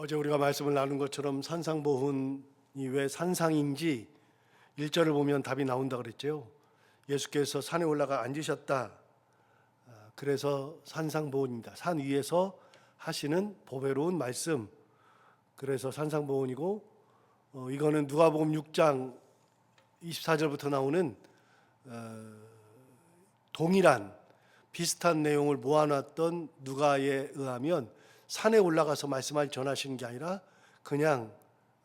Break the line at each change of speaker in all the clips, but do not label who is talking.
어제 우리가 말씀을 나눈 것처럼 산상보훈이 왜 산상인지 1절을 보면 답이 나온다 그랬죠. 예수께서 산에 올라가 앉으셨다. 아, 그래서 산상보훈입니다. 산 위에서 하시는 보배로운 말씀. 그래서 산상보훈이고 어, 이거는 누가복음 6장 24절부터 나오는 어, 동일한 비슷한 내용을 모아놨던 누가에 의하면 산에 올라가서 말씀을 전하시는 게 아니라 그냥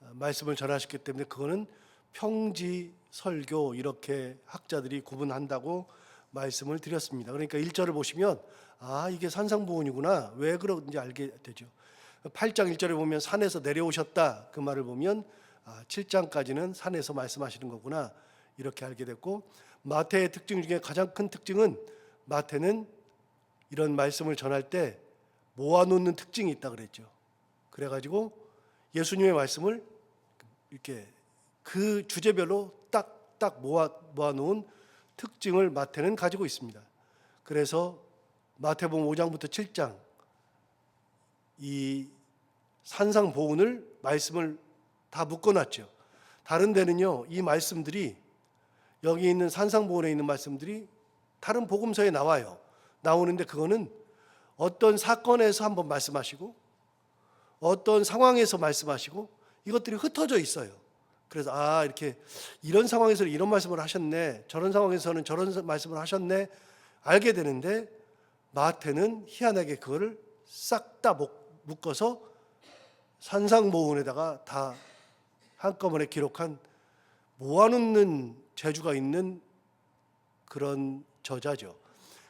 어, 말씀을 전하셨기 때문에 그거는 평지 설교 이렇게 학자들이 구분한다고 말씀을 드렸습니다. 그러니까 1절을 보시면 아 이게 산상보훈이구나 왜 그런지 알게 되죠. 8장 1절에 보면 산에서 내려오셨다 그 말을 보면 아, 7장까지는 산에서 말씀하시는 거구나 이렇게 알게 됐고 마태의 특징 중에 가장 큰 특징은 마태는 이런 말씀을 전할 때 모아놓는 특징이 있다 그랬죠. 그래가지고 예수님의 말씀을 이렇게 그 주제별로 딱딱 모아 모아놓은 특징을 마태는 가지고 있습니다. 그래서 마태복음 5장부터 7장 이 산상 보훈을 말씀을 다 묶어놨죠. 다른 데는요 이 말씀들이 여기 있는 산상 보훈에 있는 말씀들이 다른 복음서에 나와요. 나오는데 그거는 어떤 사건에서 한번 말씀하시고 어떤 상황에서 말씀하시고 이것들이 흩어져 있어요. 그래서 아 이렇게 이런 상황에서 이런 말씀을 하셨네. 저런 상황에서는 저런 말씀을 하셨네. 알게 되는데 마태는 희한하게 그거를 싹 다 묶어서 산상모훈에다가 다 한꺼번에 기록한 모아놓는 재주가 있는 그런 저자죠.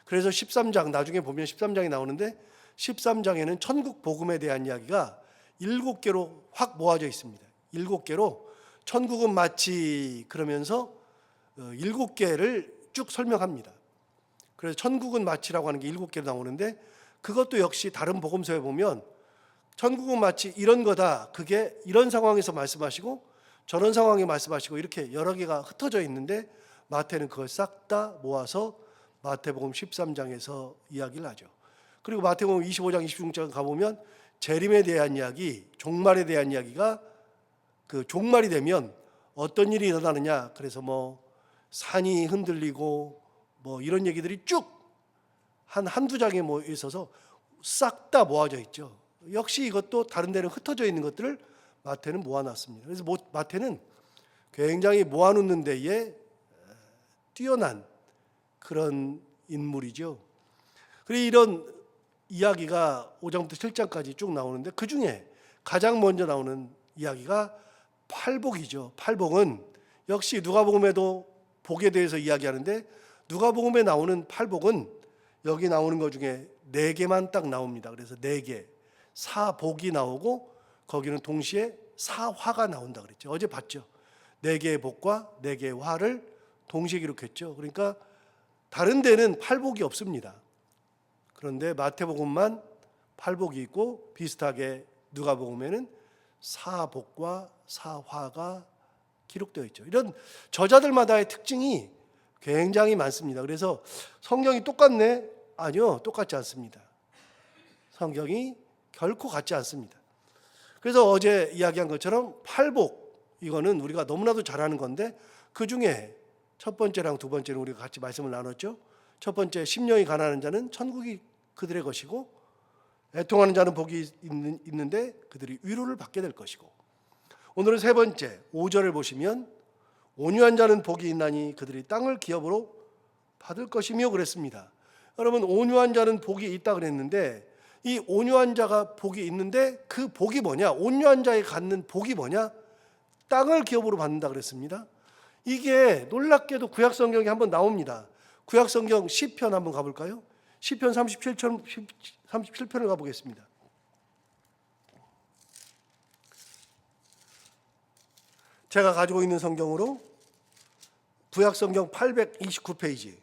그래서 13장 나중에 보면 13장이 나오는데 13장에는 천국 복음에 대한 이야기가 일곱 개로 확 모아져 있습니다. 일곱 개로 천국은 마치 그러면서 어, 일곱 개를 쭉 설명합니다. 그래서 천국은 마치라고 하는 게 일곱 개로 나오는데 그것도 역시 다른 복음서에 보면 천국은 마치 이런 거다. 그게 이런 상황에서 말씀하시고 저런 상황에 말씀하시고 이렇게 여러 개가 흩어져 있는데 마태는 그걸 싹 다 모아서 마태복음 13장에서 이야기를 하죠. 그리고 마태복음 25장 26장 가보면 재림에 대한 이야기, 종말에 대한 이야기가 그 종말이 되면 어떤 일이 일어나느냐. 그래서 뭐 산이 흔들리고 뭐 이런 얘기들이 쭉 한 한두 장에 뭐 있어서 싹 다 모아져 있죠. 역시 이것도 다른 데는 흩어져 있는 것들을 마태는 모아놨습니다. 그래서 모- 마태는 굉장히 모아놓는 데에 뛰어난 그런 인물이죠. 그리고 이런 이야기가 5장부터 7장까지 쭉 나오는데 그 중에 가장 먼저 나오는 이야기가 팔복이죠. 팔복은 역시 누가복음에도 복에 대해서 이야기하는데 누가복음에 나오는 팔복은 여기 나오는 것 중에 네 개만 딱 나옵니다. 그래서 네 개. 사복이 나오고 거기는 동시에 사화가 나온다 그랬죠. 어제 봤죠. 네 개의 복과 네 개의 화를 동시에 기록했죠. 그러니까 다른 데는 팔복이 없습니다. 그런데 마태복음만 팔복이 있고 비슷하게 누가복음에는 사복과 사화가 기록되어 있죠. 이런 저자들마다의 특징이 굉장히 많습니다. 그래서 성경이 똑같네? 아니요, 똑같지 않습니다. 성경이 결코 같지 않습니다. 그래서 어제 이야기한 것처럼 팔복 이거는 우리가 너무나도 잘 아는 건데 그 중에 첫 번째랑 두 번째는 우리가 같이 말씀을 나눴죠. 첫 번째 심령이 가난한 자는 천국이 그들의 것이고 애통하는 자는 복이 있는, 있는데 그들이 위로를 받게 될 것이고 오늘은 세 번째 5절을 보시면 온유한 자는 복이 있나니 그들이 땅을 기업으로 받을 것이며 그랬습니다. 여러분 온유한 자는 복이 있다 그랬는데 이 온유한 자가 복이 있는데 그 복이 뭐냐? 온유한 자에 갖는 복이 뭐냐? 땅을 기업으로 받는다 그랬습니다. 이게 놀랍게도 구약 성경에 한번 나옵니다. 구약 성경 시편 한번 가볼까요? 시편 37편 37편을 가보겠습니다. 제가 가지고 있는 성경으로 구약 성경 829페이지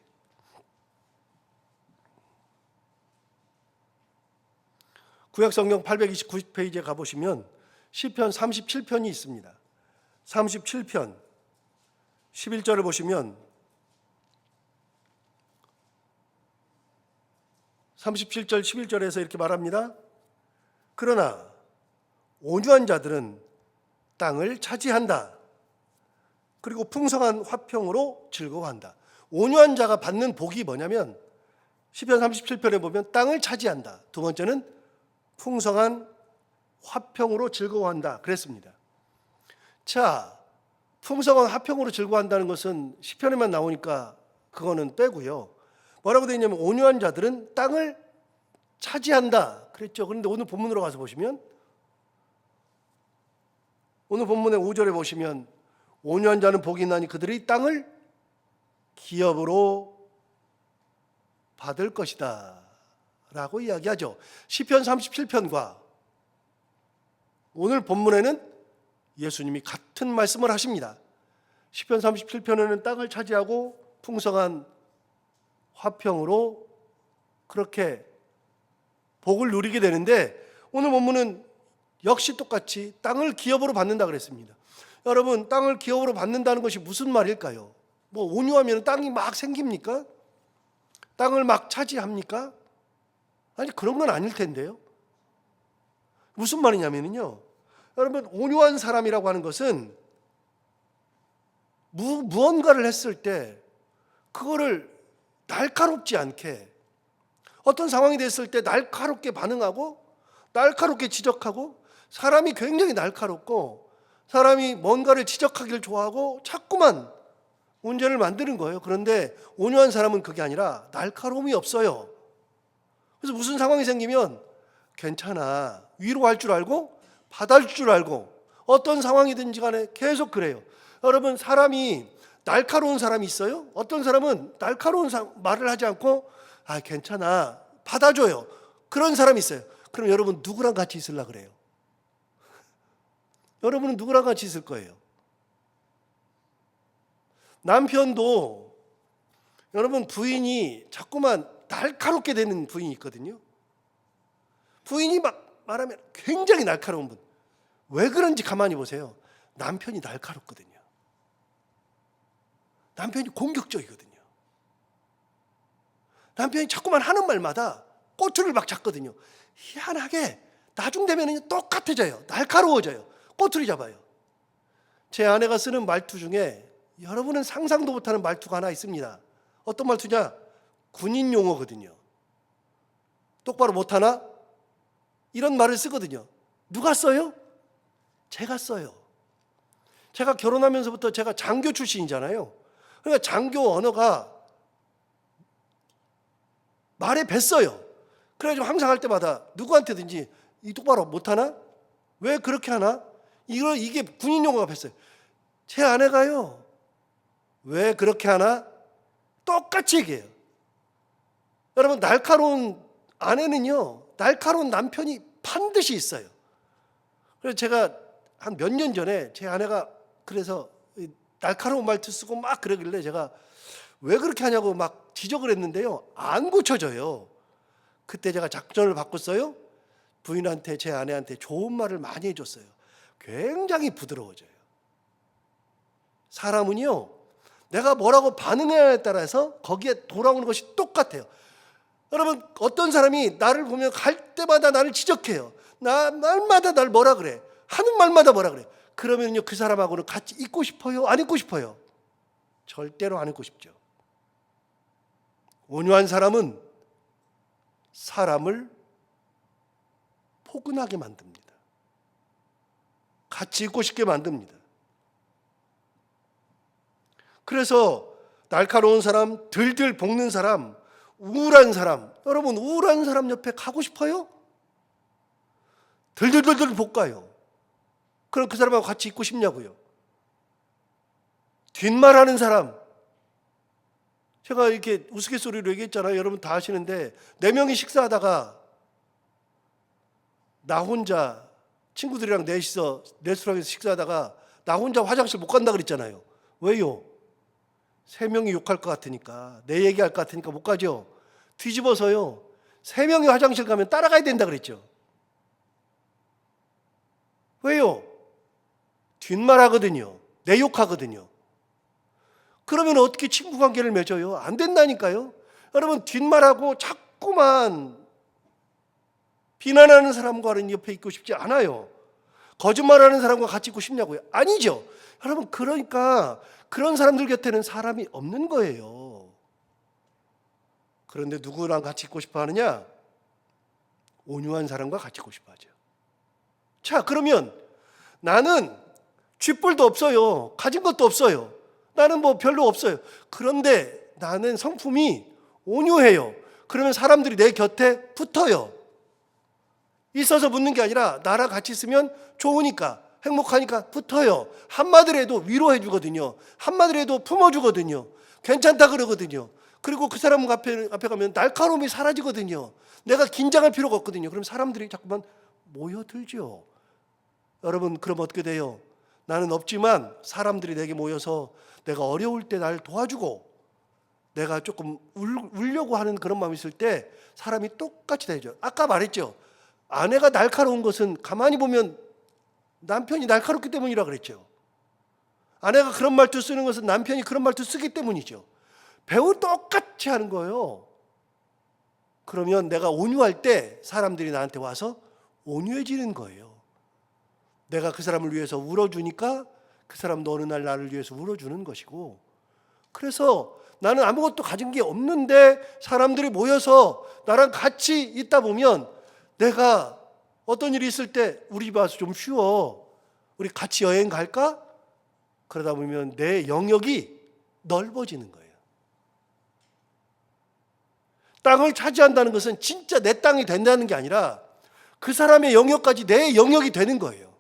구약 성경 829페이지에 가 보시면 시편 37편이 있습니다. 37편 11절을 보시면 37절 11절에서 이렇게 말합니다. 그러나 온유한 자들은 땅을 차지한다. 그리고 풍성한 화평으로 즐거워한다. 온유한 자가 받는 복이 뭐냐면 시편 37편에 보면 땅을 차지한다. 두 번째는 풍성한 화평으로 즐거워한다. 그랬습니다. 자, 풍성한 화평으로 즐거워한다는 것은 시편에만 나오니까 그거는 빼고요. 뭐라고 되어 있냐면 온유한 자들은 땅을 차지한다. 그랬죠. 그런데 오늘 본문으로 가서 보시면 오늘 본문의 5절에 보시면 온유한 자는 복이 나니 그들이 땅을 기업으로 받을 것이다. 라고 이야기하죠. 시편 37편과 오늘 본문에는 예수님이 같은 말씀을 하십니다. 시편 37편에는 땅을 차지하고 풍성한 화평으로 그렇게 복을 누리게 되는데 오늘 본문은 역시 똑같이 땅을 기업으로 받는다 그랬습니다. 여러분, 땅을 기업으로 받는다는 것이 무슨 말일까요? 뭐 온유하면 땅이 막 생깁니까? 땅을 막 차지합니까? 아니 그런 건 아닐 텐데요. 무슨 말이냐면요. 여러분 온유한 사람이라고 하는 것은 무, 무언가를 했을 때 그거를 날카롭지 않게 어떤 상황이 됐을 때 날카롭게 반응하고 날카롭게 지적하고 사람이 굉장히 날카롭고 사람이 뭔가를 지적하기를 좋아하고 자꾸만 문제를 만드는 거예요. 그런데 온유한 사람은 그게 아니라 날카로움이 없어요. 그래서 무슨 상황이 생기면 괜찮아. 위로할 줄 알고 받아줄 줄 알고 어떤 상황이든지 간에 계속 그래요. 여러분 사람이 날카로운 사람이 있어요? 어떤 사람은 날카로운 사- 말을 하지 않고 아 괜찮아 받아줘요. 그런 사람이 있어요. 그럼 여러분 누구랑 같이 있으려 그래요? 여러분은 누구랑 같이 있을 거예요? 남편도 여러분 부인이 자꾸만 날카롭게 되는 부인이 있거든요. 부인이 막 말하면 굉장히 날카로운 분. 왜 그런지 가만히 보세요. 남편이 날카롭거든요. 남편이 공격적이거든요. 남편이 자꾸만 하는 말마다 꼬투리를 막 잡거든요. 희한하게 나중 되면 똑같아져요. 날카로워져요. 꼬투리 잡아요. 제 아내가 쓰는 말투 중에 여러분은 상상도 못하는 말투가 하나 있습니다. 어떤 말투냐? 군인 용어거든요. 똑바로 못하나? 이런 말을 쓰거든요. 누가 써요? 제가 써요. 제가 결혼하면서부터 제가 장교 출신이잖아요. 그러니까 장교 언어가 말에 뱄어요. 그래가지고 항상 할 때마다 누구한테든지 이 똑바로 못하나? 왜 그렇게 하나? 이거 이게 군인 용어가 뱄어요. 제 아내가요. 왜 그렇게 하나? 똑같이 얘기해요. 여러분 날카로운 아내는요. 날카로운 남편이 반드시 있어요. 그래서 제가 한 몇 년 전에 제 아내가 그래서 이 날카로운 말투 쓰고 막 그러길래 제가 왜 그렇게 하냐고 막 지적을 했는데요. 안 고쳐져요. 그때 제가 작전을 바꿨어요. 부인한테 제 아내한테 좋은 말을 많이 해줬어요. 굉장히 부드러워져요. 사람은요, 내가 뭐라고 반응해야에 따라서 거기에 돌아오는 것이 똑같아요. 여러분, 어떤 사람이 나를 보면 갈 때마다 나를 지적해요. 나, 말마다 날 뭐라 그래. 하는 말마다 뭐라 그래. 그러면요, 그 사람하고는 같이 있고 싶어요? 안 있고 싶어요? 절대로 안 있고 싶죠. 온유한 사람은 사람을 포근하게 만듭니다. 같이 있고 싶게 만듭니다. 그래서 날카로운 사람, 들들 볶는 사람, 우울한 사람, 여러분 우울한 사람 옆에 가고 싶어요? 들들들들 볶아요. 그럼 그 사람하고 같이 있고 싶냐고요? 뒷말하는 사람, 제가 이렇게 우스갯소리로 얘기했잖아요. 여러분 다 아시는데 네 명이 식사하다가 나 혼자 친구들이랑 넷이서 레스토랑에서 식사하다가 나 혼자 화장실 못 간다 그랬잖아요. 왜요? 세 명이 욕할 것 같으니까 내 얘기할 것 같으니까 못 가죠. 뒤집어서요. 세 명이 화장실 가면 따라가야 된다 그랬죠. 왜요? 뒷말 하거든요. 내 욕하거든요. 그러면 어떻게 친구 관계를 맺어요? 안 된다니까요. 여러분 뒷말하고 자꾸만 비난하는 사람과는 옆에 있고 싶지 않아요. 거짓말하는 사람과 같이 있고 싶냐고요? 아니죠. 여러분 그러니까 그런 사람들 곁에는 사람이 없는 거예요. 그런데 누구랑 같이 있고 싶어 하느냐? 온유한 사람과 같이 있고 싶어 하죠. 자, 그러면 나는 쥐뿔도 없어요. 가진 것도 없어요. 나는 뭐 별로 없어요. 그런데 나는 성품이 온유해요. 그러면 사람들이 내 곁에 붙어요. 있어서 붙는 게 아니라 나랑 같이 있으면 좋으니까 행복하니까 붙어요. 한마디로 해도 위로해 주거든요. 한마디로 해도 품어 주거든요. 괜찮다 그러거든요. 그리고 그 사람 앞에, 앞에 가면 날카로움이 사라지거든요. 내가 긴장할 필요가 없거든요. 그럼 사람들이 자꾸만 모여들죠. 여러분, 그럼 어떻게 돼요? 나는 없지만 사람들이 내게 모여서 내가 어려울 때 날 도와주고 내가 조금 울, 울려고 하는 그런 마음이 있을 때 사람이 똑같이 되죠. 아까 말했죠. 아내가 날카로운 것은 가만히 보면 남편이 날카롭기 때문이라 그랬죠. 아내가 그런 말투 쓰는 것은 남편이 그런 말투 쓰기 때문이죠. 배우 똑같이 하는 거예요. 그러면 내가 온유할 때 사람들이 나한테 와서 온유해지는 거예요. 내가 그 사람을 위해서 울어주니까 그 사람도 어느 날 나를 위해서 울어주는 것이고 그래서 나는 아무것도 가진 게 없는데 사람들이 모여서 나랑 같이 있다 보면 내가 어떤 일이 있을 때 우리 집 와서 좀 쉬어. 우리 같이 여행 갈까? 그러다 보면 내 영역이 넓어지는 거예요. 땅을 차지한다는 것은 진짜 내 땅이 된다는 게 아니라 그 사람의 영역까지 내 영역이 되는 거예요.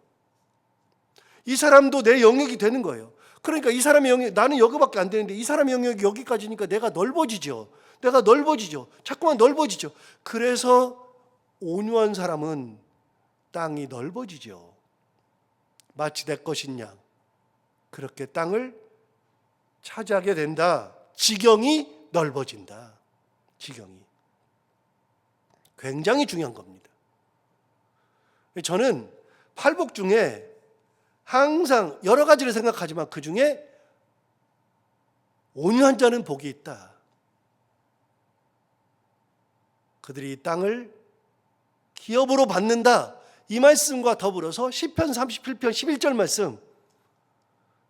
이 사람도 내 영역이 되는 거예요. 그러니까 이 사람의 영역, 나는 여기밖에 안 되는데 이 사람의 영역이 여기까지니까 내가 넓어지죠. 내가 넓어지죠. 자꾸만 넓어지죠. 그래서 온유한 사람은 땅이 넓어지죠. 마치 내 것인 양. 그렇게 땅을 차지하게 된다. 지경이 넓어진다. 지경이. 굉장히 중요한 겁니다. 저는 팔복 중에 항상 여러 가지를 생각하지만 그 중에 온유한 자는 복이 있다. 그들이 이 땅을 기업으로 받는다. 이 말씀과 더불어서 시편 37편 11절 말씀.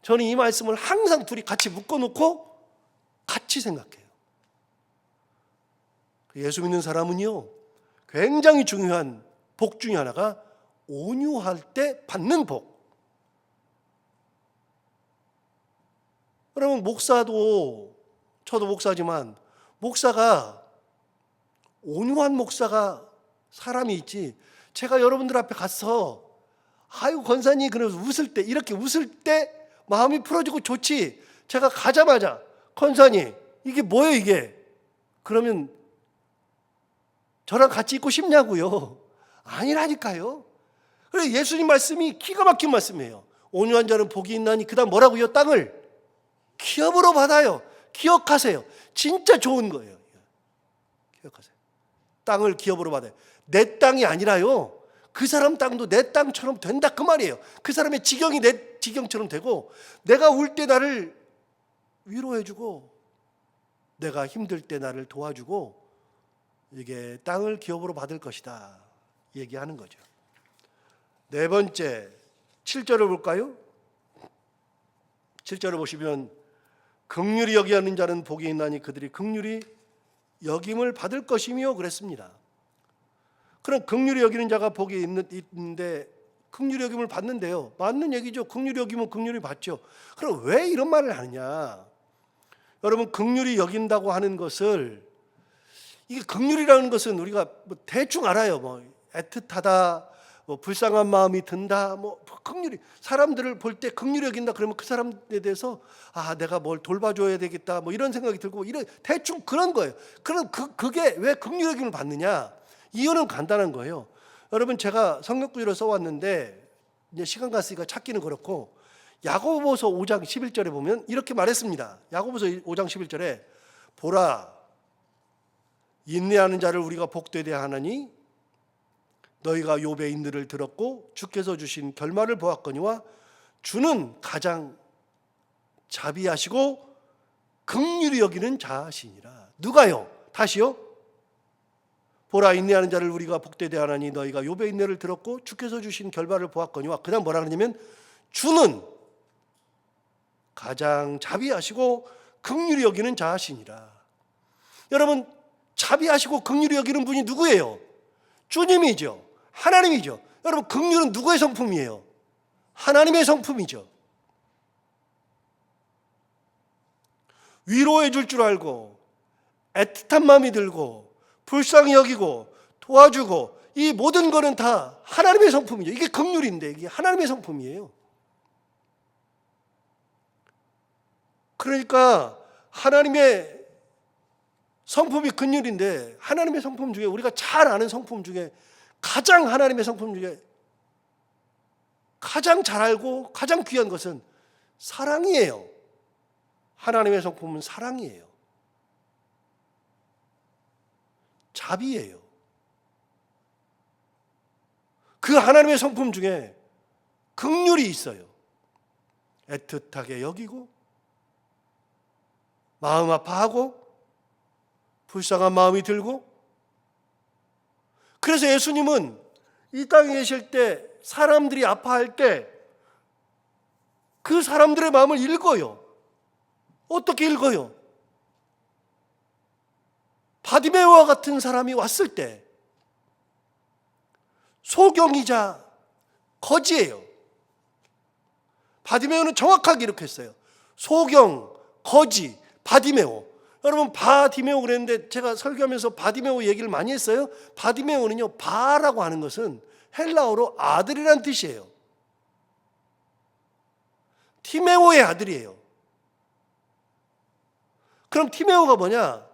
저는 이 말씀을 항상 둘이 같이 묶어 놓고 같이 생각해요. 예수 믿는 사람은요. 굉장히 중요한 복 중에 하나가 온유할 때 받는 복. 여러분 목사도 저도 목사지만 목사가 온유한 목사가 사람이 있지. 제가 여러분들 앞에 가서 아유 권사님 그러면서 웃을 때 이렇게 웃을 때 마음이 풀어지고 좋지. 제가 가자마자 권사님 이게 뭐예요 이게? 그러면 저랑 같이 있고 싶냐고요? 아니라니까요. 그래 예수님 말씀이 기가 막힌 말씀이에요. 온유한 자는 복이 있나니 그다음 뭐라고요? 땅을 기업으로 받아요. 기억하세요. 진짜 좋은 거예요. 기억하세요. 땅을 기업으로 받아요. 내 땅이 아니라요. 그 사람 땅도 내 땅처럼 된다 그 말이에요. 그 사람의 지경이 내 지경처럼 되고 내가 울 때 나를 위로해 주고 내가 힘들 때 나를 도와주고 이게 땅을 기업으로 받을 것이다 얘기하는 거죠. 네 번째 7절을 볼까요? 7절을 보시면 극률이 여기하는 자는 복이 있나니 그들이 극률이 여김을 받을 것이며 그랬습니다. 그럼 극률이 여기는 자가 복이 있는, 있는데 극률이 여김을 받는데요. 맞는 얘기죠. 극률이 여기면 극률이 받죠. 그럼 왜 이런 말을 하느냐? 여러분 극률이 여긴다고 하는 것을 이게 극률이라는 것은 우리가 뭐 대충 알아요. 뭐 애틋하다, 뭐 불쌍한 마음이 든다, 뭐 극률이 사람들을 볼 때 극률이 여긴다 그러면 그 사람에 대해서 아 내가 뭘 돌봐줘야 되겠다, 뭐 이런 생각이 들고 이런 대충 그런 거예요. 그럼 그 그게 왜 극률 여김을 받느냐? 이유는 간단한 거예요. 여러분 제가 성경구절을 써왔는데 이제 시간 갔으니까 찾기는 그렇고 야고보서 5장 11절에 보면 이렇게 말했습니다. 야고보서 5장 11절에 보라 인내하는 자를 우리가 복되게 하나니 너희가 욥의 인들을 들었고 주께서 주신 결말을 보았거니와 주는 가장 자비하시고 극률이 여기는 자신이라 누가요? 다시요? 보라 인내하는 자를 우리가 복되게 하나니 너희가 욥의 인내를 들었고 주께서 주신 결과를 보았거니와 그다음 뭐라 그러냐면 주는 가장 자비하시고 긍휼히 여기는 자하시니라. 여러분 자비하시고 긍휼히 여기는 분이 누구예요? 주님이죠. 하나님이죠. 여러분 긍휼은 누구의 성품이에요? 하나님의 성품이죠. 위로해 줄 줄 알고 애틋한 마음이 들고 불쌍히 여기고 도와주고 이 모든 거는 다 하나님의 성품이죠. 이게 긍휼인데 이게 하나님의 성품이에요. 그러니까 하나님의 성품이 긍휼인데 하나님의 성품 중에 우리가 잘 아는 성품 중에 가장 하나님의 성품 중에 가장 잘 알고 가장 귀한 것은 사랑이에요. 하나님의 성품은 사랑이에요. 자비예요. 그 하나님의 성품 중에 극률이 있어요. 애틋하게 여기고 마음 아파하고 불쌍한 마음이 들고 그래서 예수님은 이 땅에 계실 때 사람들이 아파할 때 그 사람들의 마음을 읽어요. 어떻게 읽어요? 바디메오와 같은 사람이 왔을 때 소경이자 거지예요. 바디메오는 정확하게 이렇게 했어요. 소경, 거지, 바디메오. 여러분 바디메오 그랬는데 제가 설교하면서 바디메오 얘기를 많이 했어요. 바디메오는요 바라고 하는 것은 헬라어로 아들이란 뜻이에요. 티메오의 아들이에요. 그럼 티메오가 뭐냐?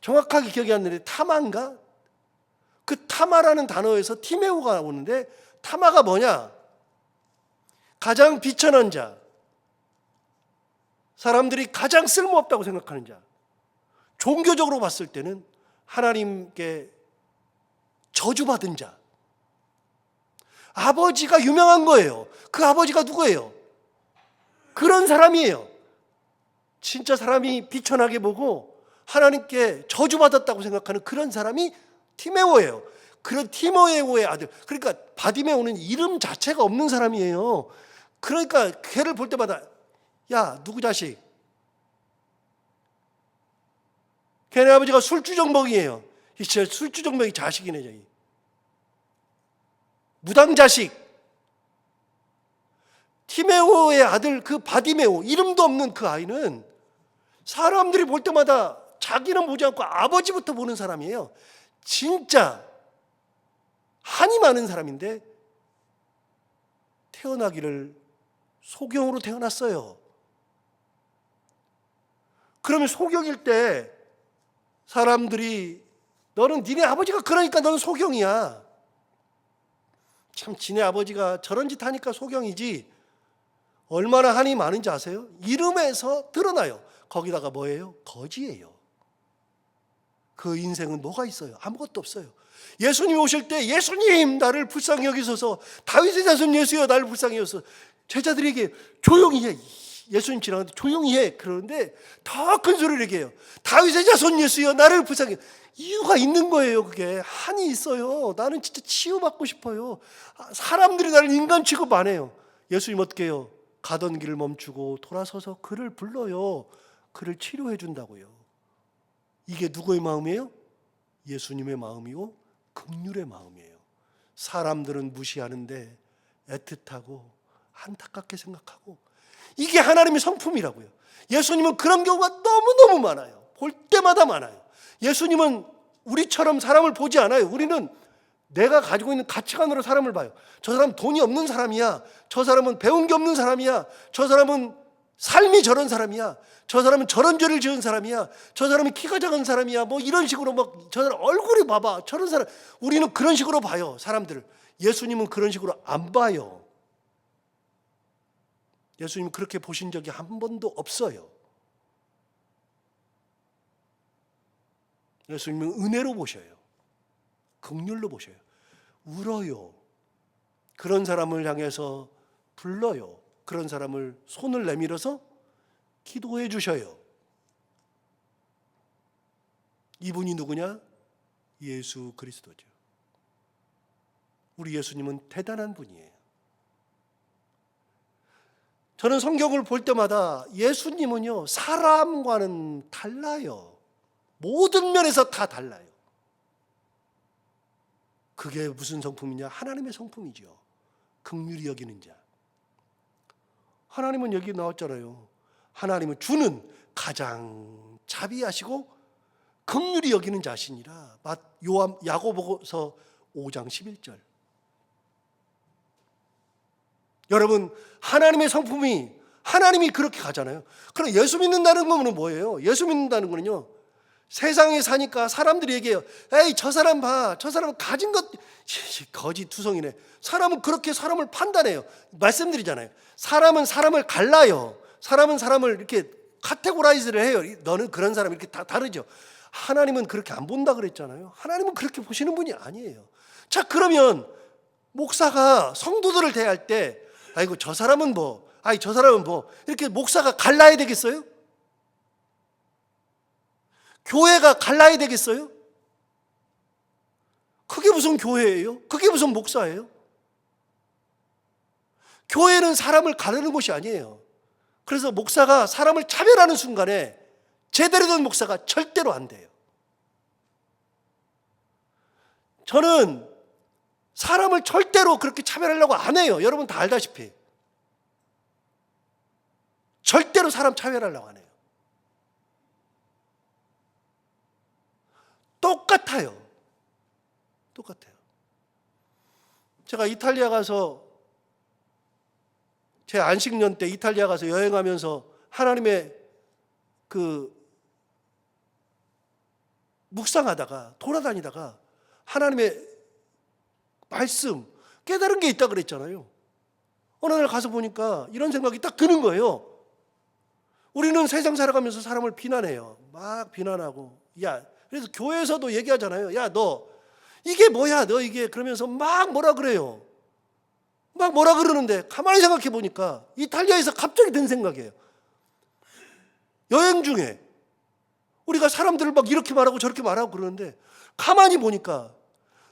정확하게 기억이 안 나는데 타마인가? 그 타마라는 단어에서 티메오가 오는데 타마가 뭐냐? 가장 비천한 자. 사람들이 가장 쓸모없다고 생각하는 자. 종교적으로 봤을 때는 하나님께 저주받은 자. 아버지가 유명한 거예요. 그 아버지가 누구예요? 그런 사람이에요. 진짜 사람이 비천하게 보고 하나님께 저주받았다고 생각하는 그런 사람이 티메오예요. 그런 티모에오의 아들. 그러니까 바디메오는 이름 자체가 없는 사람이에요. 그러니까 걔를 볼 때마다 야 누구 자식? 걔네 아버지가 술주정먹이에요. 이제 술주정먹이 자식이네 저기. 무당 자식. 티메오의 아들 그 바디메오 이름도 없는 그 아이는 사람들이 볼 때마다 자기는 보지 않고 아버지부터 보는 사람이에요. 진짜 한이 많은 사람인데 태어나기를 소경으로 태어났어요. 그러면 소경일 때 사람들이 너는 니네 아버지가 그러니까 너는 소경이야. 참 지네 아버지가 저런 짓 하니까 소경이지. 얼마나 한이 많은지 아세요? 이름에서 드러나요. 거기다가 뭐예요? 거지예요. 그 인생은 뭐가 있어요? 아무것도 없어요. 예수님 오실 때 예수님 나를 불쌍히 여기소서 다윗의 자손 예수여 나를 불쌍히 여기소서 제자들에게 조용히 해. 예수님 지나가는데 조용히 해. 그러는데 더 큰 소리를 얘기해요. 다윗의 자손 예수여 나를 불쌍히 이유가 있는 거예요. 그게 한이 있어요. 나는 진짜 치유받고 싶어요. 사람들이 나를 인간 취급 안 해요. 예수님 어떻게 해요? 가던 길을 멈추고 돌아서서 그를 불러요. 그를 치료해 준다고요. 이게 누구의 마음이에요? 예수님의 마음이고 긍휼의 마음이에요. 사람들은 무시하는데 애틋하고 안타깝게 생각하고 이게 하나님의 성품이라고요. 예수님은 그런 경우가 너무너무 많아요. 볼 때마다 많아요. 예수님은 우리처럼 사람을 보지 않아요. 우리는 내가 가지고 있는 가치관으로 사람을 봐요. 저 사람 돈이 없는 사람이야. 저 사람은 배운 게 없는 사람이야. 저 사람은 삶이 저런 사람이야. 저 사람은 저런 죄를 지은 사람이야. 저 사람은 키가 작은 사람이야. 뭐 이런 식으로 막 저 사람 얼굴이 봐봐. 저런 사람. 우리는 그런 식으로 봐요. 사람들을. 예수님은 그런 식으로 안 봐요. 예수님은 그렇게 보신 적이 한 번도 없어요. 예수님은 은혜로 보셔요. 극률로 보셔요. 울어요. 그런 사람을 향해서 불러요. 그런 사람을 손을 내밀어서 기도해 주셔요. 이분이 누구냐? 예수 그리스도죠. 우리 예수님은 대단한 분이에요. 저는 성경을 볼 때마다 예수님은요, 사람과는 달라요. 모든 면에서 다 달라요. 그게 무슨 성품이냐? 하나님의 성품이죠. 극률이 여기는 자. 하나님은 여기 나왔잖아요. 하나님은 주는 가장 자비하시고 극률이 여기는 자신이라. 맞 요한 야고보서 5장 11절. 여러분 하나님의 성품이 하나님이 그렇게 가잖아요. 그럼 예수 믿는다는 거는 뭐예요? 예수 믿는다는 거는요. 세상에 사니까 사람들이 얘기해요. 에이 저 사람 봐. 저 사람은 가진 것 거짓 투성이네. 사람은 그렇게 사람을 판단해요. 말씀드리잖아요. 사람은 사람을 갈라요. 사람은 사람을 이렇게 카테고라이즈를 해요. 너는 그런 사람 이렇게 다 다르죠. 하나님은 그렇게 안 본다 그랬잖아요. 하나님은 그렇게 보시는 분이 아니에요. 자 그러면 목사가 성도들을 대할 때 아이고 저 사람은 뭐 아이 저 사람은 뭐 이렇게 목사가 갈라야 되겠어요? 교회가 갈라야 되겠어요? 그게 무슨 교회예요? 그게 무슨 목사예요? 교회는 사람을 가르는 곳이 아니에요. 그래서 목사가 사람을 차별하는 순간에 제대로 된 목사가 절대로 안 돼요. 저는 사람을 절대로 그렇게 차별하려고 안 해요. 여러분 다 알다시피. 절대로 사람 차별하려고 안 해요. 똑같아요. 똑같아요. 제가 이탈리아 가서 제 안식년 때 이탈리아 가서 여행하면서 하나님의 그 묵상하다가 돌아다니다가 하나님의 말씀 깨달은 게 있다 그랬잖아요. 어느 날 가서 보니까 이런 생각이 딱 드는 거예요. 우리는 세상 살아가면서 사람을 비난해요. 막 비난하고 야 그래서 교회에서도 얘기하잖아요. 야 너 이게 뭐야 너 이게 그러면서 막 뭐라 그래요. 막 뭐라 그러는데 가만히 생각해 보니까 이탈리아에서 갑자기 든 생각이에요. 여행 중에 우리가 사람들을 막 이렇게 말하고 저렇게 말하고 그러는데 가만히 보니까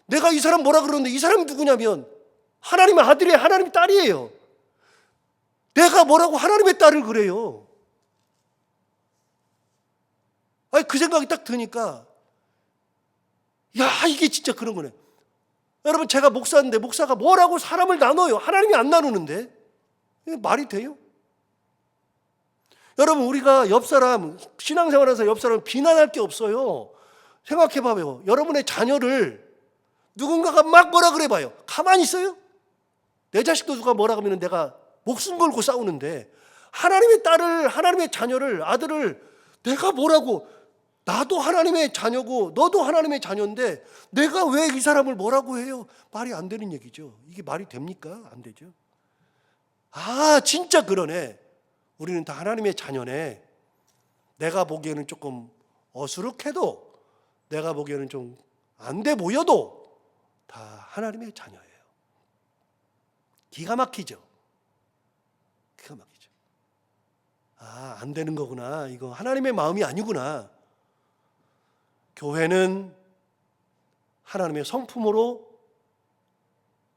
내가 이 사람 뭐라 그러는데 이 사람이 누구냐면 하나님의 아들이에요. 하나님의 딸이에요. 내가 뭐라고 하나님의 딸을 그래요. 아니 그 생각이 딱 드니까 야 이게 진짜 그런 거네. 여러분 제가 목사인데 목사가 뭐라고 사람을 나눠요? 하나님이 안 나누는데 말이 돼요? 여러분 우리가 옆 사람 신앙생활에서 옆 사람 비난할 게 없어요. 생각해 봐요. 여러분의 자녀를 누군가가 막 뭐라 그래 봐요. 가만히 있어요? 내 자식도 누가 뭐라 그러면 내가 목숨 걸고 싸우는데 하나님의 딸을 하나님의 자녀를 아들을 내가 뭐라고 나도 하나님의 자녀고 너도 하나님의 자녀인데 내가 왜 이 사람을 뭐라고 해요? 말이 안 되는 얘기죠. 이게 말이 됩니까? 안 되죠. 아, 진짜 그러네. 우리는 다 하나님의 자녀네. 내가 보기에는 조금 어수룩해도 내가 보기에는 좀 안 돼 보여도 다 하나님의 자녀예요. 기가 막히죠. 기가 막히죠. 아, 안 되는 거구나. 이거 하나님의 마음이 아니구나. 교회는 하나님의 성품으로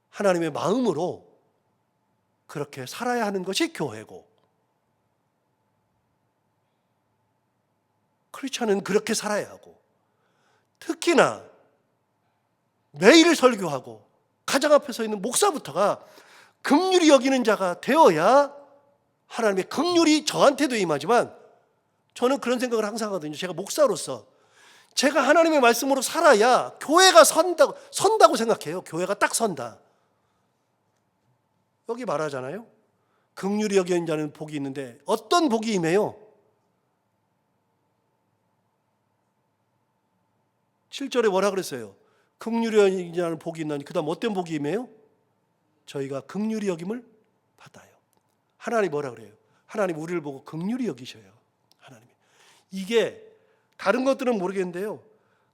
하나님의 마음으로 그렇게 살아야 하는 것이 교회고 크리스천은 그렇게 살아야 하고 특히나 매일 설교하고 가장 앞에 서 있는 목사부터가 극률이 여기는 자가 되어야 하나님의 극률이 저한테도 임하지만 저는 그런 생각을 항상 하거든요. 제가 목사로서 제가 하나님의 말씀으로 살아야 교회가 선다고, 선다고 생각해요. 교회가 딱 선다. 여기 말하잖아요. 극률이 여기는 자는 복이 있는데 어떤 복이 임해요? 7절에 뭐라 그랬어요? 극률이 여기는 자는 복이 있나니 그 다음 어떤 복이 임해요? 저희가 극률이 여김을 받아요. 하나님 뭐라 그래요? 하나님 우리를 보고 극률이 여기셔요. 하나님. 이게 다른 것들은 모르겠는데요.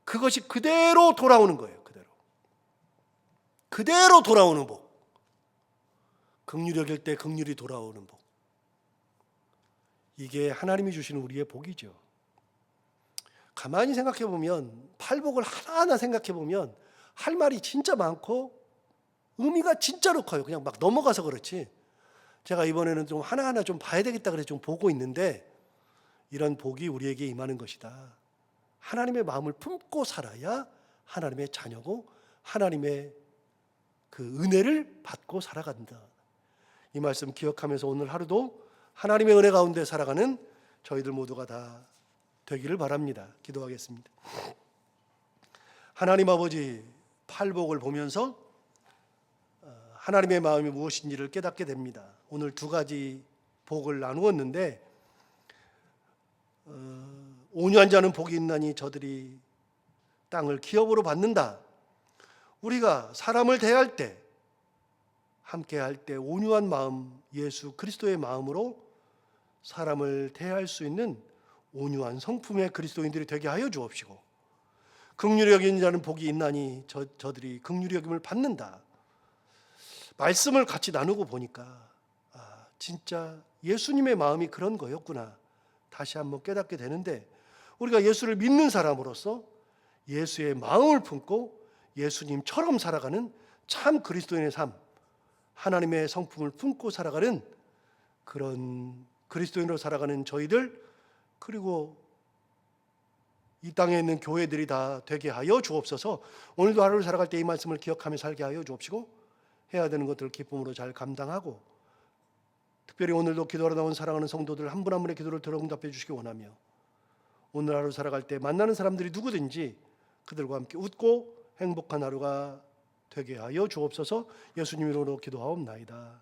그것이 그대로 돌아오는 거예요. 그대로. 그대로 돌아오는 복. 극률이 여길 때 극률이 돌아오는 복. 이게 하나님이 주시는 우리의 복이죠. 가만히 생각해 보면 팔복을 하나하나 생각해 보면 할 말이 진짜 많고 의미가 진짜로 커요. 그냥 막 넘어가서 그렇지. 제가 이번에는 좀 하나하나 좀 봐야 되겠다 그래서 좀 보고 있는데 이런 복이 우리에게 임하는 것이다. 하나님의 마음을 품고 살아야 하나님의 자녀고 하나님의 그 은혜를 받고 살아간다. 이 말씀 기억하면서 오늘 하루도 하나님의 은혜 가운데 살아가는 저희들 모두가 다 되기를 바랍니다. 기도하겠습니다. 하나님 아버지 팔복을 보면서 어, 하나님의 마음이 무엇인지를 깨닫게 됩니다. 오늘 두 가지 복을 나누었는데 어, 온유한 자는 복이 있나니 저들이 땅을 기업으로 받는다. 우리가 사람을 대할 때 함께 할 때 온유한 마음 예수 그리스도의 마음으로 사람을 대할 수 있는 온유한 성품의 그리스도인들이 되게 하여 주옵시고 극률이 여기는 자는 복이 있나니 저, 저들이 극률이 여김을 받는다. 말씀을 같이 나누고 보니까 아, 진짜 예수님의 마음이 그런 거였구나. 다시 한번 깨닫게 되는데 우리가 예수를 믿는 사람으로서 예수의 마음을 품고 예수님처럼 살아가는 참 그리스도인의 삶, 하나님의 성품을 품고 살아가는 그런 그리스도인으로 살아가는 저희들 그리고 이 땅에 있는 교회들이 다 되게 하여 주옵소서. 오늘도 하루를 살아갈 때 이 말씀을 기억하며 살게 하여 주옵시고 해야 되는 것들을 기쁨으로 잘 감당하고 특별히 오늘도 기도하러 나온 사랑하는 성도들 한 분 한 분의 기도를 들어 응답해 주시기 원하며 오늘 하루 살아갈 때 만나는 사람들이 누구든지 그들과 함께 웃고 행복한 하루가 되게 하여 주옵소서 예수님 이름으로 기도하옵나이다.